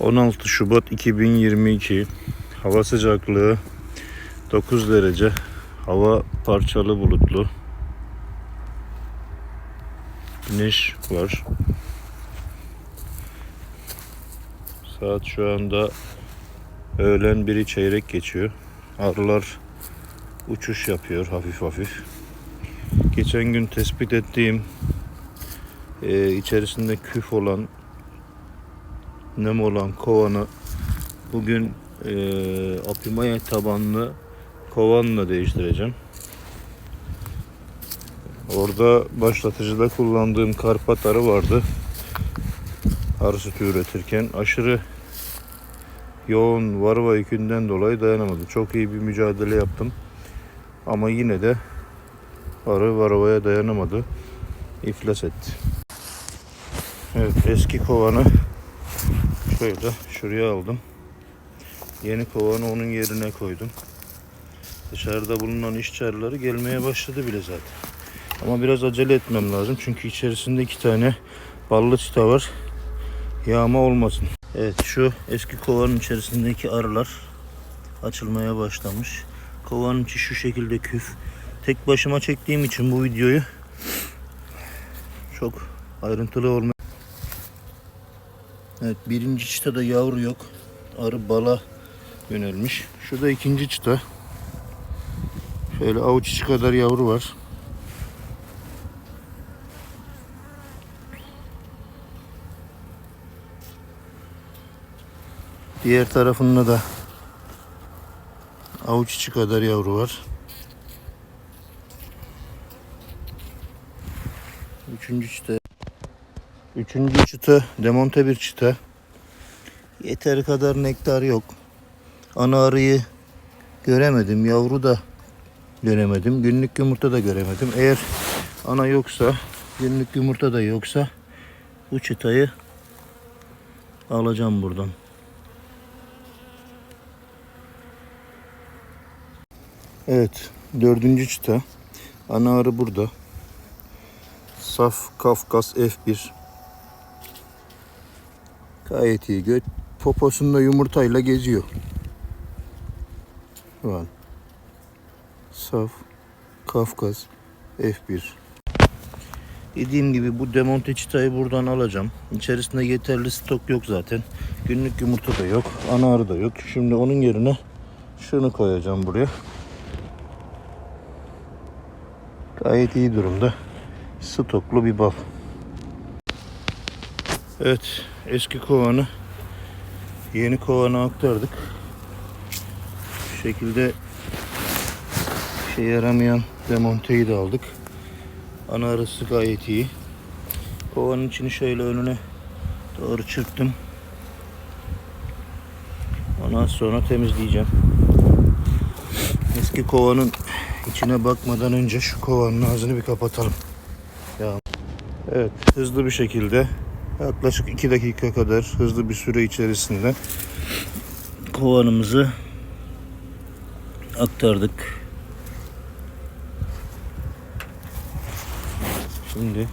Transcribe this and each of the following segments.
16 Şubat 2022 Hava sıcaklığı 9 derece. Hava parçalı bulutlu. Güneş var. Saat şu anda öğlen biri çeyrek geçiyor. Arılar uçuş yapıyor hafif hafif. Geçen gün tespit ettiğim e, içerisinde küf olan nem olan kovanı bugün e, apimaya tabanlı kovanla değiştireceğim. Orada başlatıcıda kullandığım karpat arı vardı. Arı sütü üretirken aşırı yoğun varva yükünden dolayı dayanamadı. Çok iyi bir mücadele yaptım. Ama yine de arı varvaya dayanamadı. İflas etti. Evet eski kovanı şöyle şuraya aldım. Yeni kovanı onun yerine koydum. Dışarıda bulunan işçilerleri gelmeye başladı bile zaten. Ama biraz acele etmem lazım çünkü içerisinde iki tane ballı çıta var. Yağma olmasın. Evet şu eski kovanın içerisindeki arılar açılmaya başlamış. Kovanın içi şu şekilde küf. Tek başıma çektiğim için bu videoyu çok ayrıntılı olma. Evet birinci çıtada yavru yok. Arı bala yönelmiş. Şurada ikinci çıta. Şöyle avuç içi kadar yavru var. Diğer tarafında da avuç içi kadar yavru var. Üçüncü çıta. Üçüncü çıta demonte bir çıta. Yeteri kadar nektar yok. Ana arıyı göremedim. Yavru da göremedim. Günlük yumurta da göremedim. Eğer ana yoksa, günlük yumurta da yoksa bu çıtayı alacağım buradan. Evet, dördüncü çıta. Ana arı burada. Saf Kafkas F1. Gayet iyi. Göt poposunda yumurtayla geziyor. Var. Saf Kafkas F1. Dediğim gibi bu demonte çıtayı buradan alacağım. İçerisinde yeterli stok yok zaten. Günlük yumurta da yok. Ana arı da yok. Şimdi onun yerine şunu koyacağım buraya. Gayet iyi durumda. Stoklu bir bal. Evet, eski kovanı yeni kovana aktardık. Bu şekilde işe yaramayan demonteyi de aldık. Ana arası gayet iyi. Kovanın içini şöyle önüne doğru çırptım. Ondan sonra temizleyeceğim. Eski kovanın içine bakmadan önce şu kovanın ağzını bir kapatalım. Ya. Evet, hızlı bir şekilde yaklaşık 2 dakika kadar hızlı bir süre içerisinde kovanımızı aktardık. Şimdi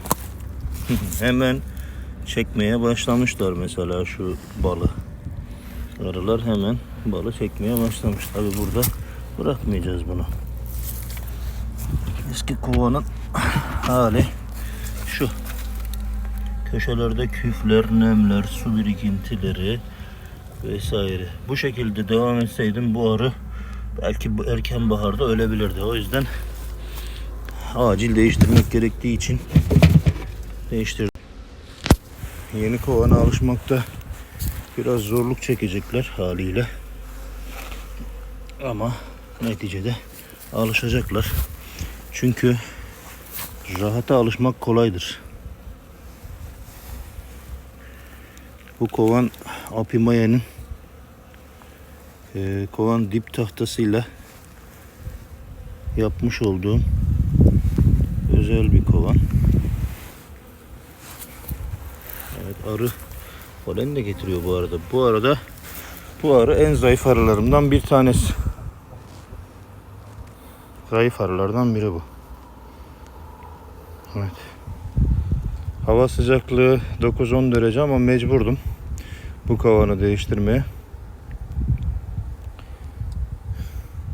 hemen çekmeye başlamışlar mesela şu balı. Arılar hemen balı çekmeye başlamış. Tabi burada bırakmayacağız bunu. Eski kovanın hali. Köşelerde küfler, nemler, su birikintileri vesaire. Bu şekilde devam etseydim bu arı belki bu erken baharda ölebilirdi. O yüzden acil değiştirmek gerektiği için değiştirdim. Yeni kovana alışmakta biraz zorluk çekecekler haliyle. Ama neticede alışacaklar. Çünkü rahata alışmak kolaydır. Bu kovan Apimaya'nın e, kovan dip tahtasıyla yapmış olduğum özel bir kovan. Evet arı polen de getiriyor bu arada. Bu arada bu arı en zayıf arılarımdan bir tanesi. Zayıf arılardan biri bu. Evet. Hava sıcaklığı 9-10 derece ama mecburdum. bu kavanı değiştirmeye.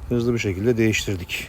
Hızlı bir şekilde değiştirdik.